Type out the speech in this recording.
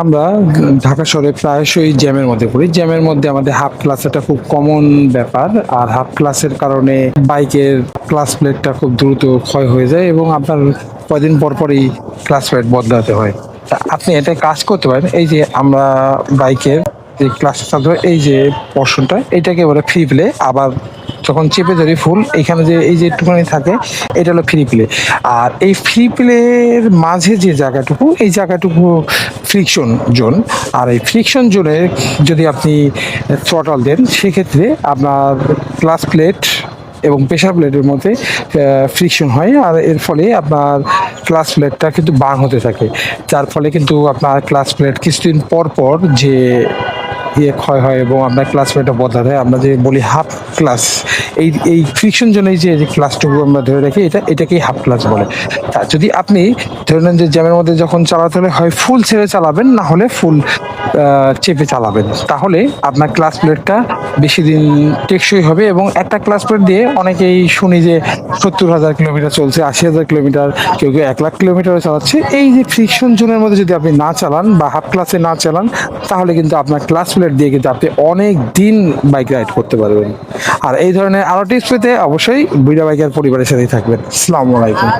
আমরা ঢাকা শহরে প্রায়শই জ্যামের মধ্যে পড়ি। জ্যামের মধ্যে আমাদের হাফ ক্লাস একটা খুব কমন ব্যাপার আর হাফ ক্লাসের কারণে বাইকের ক্লাস প্লেটটা খুব দ্রুত ক্ষয় হয়ে যায় এবং আপনার কয়দিন পর পরই ক্লাস প্লেট বদলাতে হয়। তা আপনি এটা কাজ করতে পারেন, এই যে আমরা বাইকের যে ক্লাস চালাতে এই যে পর্শনটা এটাকে বলে ফ্রি প্লে আবার যখন চেপে ধরি ফুল, এখানে যে, এই যে একটুখানি থাকে, এটা হলো ফ্রি প্লে আর এই ফ্রি প্লের মাঝে যে জায়গাটুকু, এই জায়গাটুকু ফ্রিকশন জোন আর এই ফ্রিকশন জোনে যদি আপনি থ্রটল দেন, সেক্ষেত্রে আপনার ক্লাস প্লেট এবং প্রেশার প্লেটের মধ্যে ফ্রিকশন হয়। আর এর ফলে আপনার ক্লাস প্লেটটা কিন্তু বার্ন হতে থাকে। যার ফলে কিন্তু আপনার ক্লাস প্লেট কিছুদিন পর পর যে ইয়ে ক্ষয় হয় এবং আপনার ক্লাসমেটও বদলা বদলাতে আমরা যে বলি হাফ ক্লাস এই এই ফ্রিকশন জন্যই যে ক্লাসটুকু আমরা ধরে রাখি, এটা, এটাকেই হাফ ক্লাস বলে। তা যদি আপনি ধরে নেন যে জ্যামের মধ্যে যখন চালাতে হলে হয় ফুল ছেড়ে চালাবেন, না হলে ফুল চেপে চালাবেন। তাহলে আপনার ক্লাস প্লেটটা বেশি দিন টেকসই হবে এবং একটা ক্লাস প্লেট দিয়ে অনেকেই শুনি যে সত্তর হাজার কিলোমিটার চলছে, আশি হাজার কিলোমিটার কেউ কেউ এক লাখ কিলোমিটারও চালাচ্ছে। এই যে ফ্রিকশন জোনের মধ্যে যদি আপনি না চালান বা হাফ ক্লাসে না চালান, তাহলে কিন্তু আপনার ক্লাস প্লেট দিয়ে কিন্তু আপনি অনেক দিন বাইক রাইড করতে পারবেন। আর এই ধরনের আরও টিপস পেতে অবশ্যই বুড়া বাইকের পরিবারের সাথেই থাকবেন। আসসালামু আলাইকুম।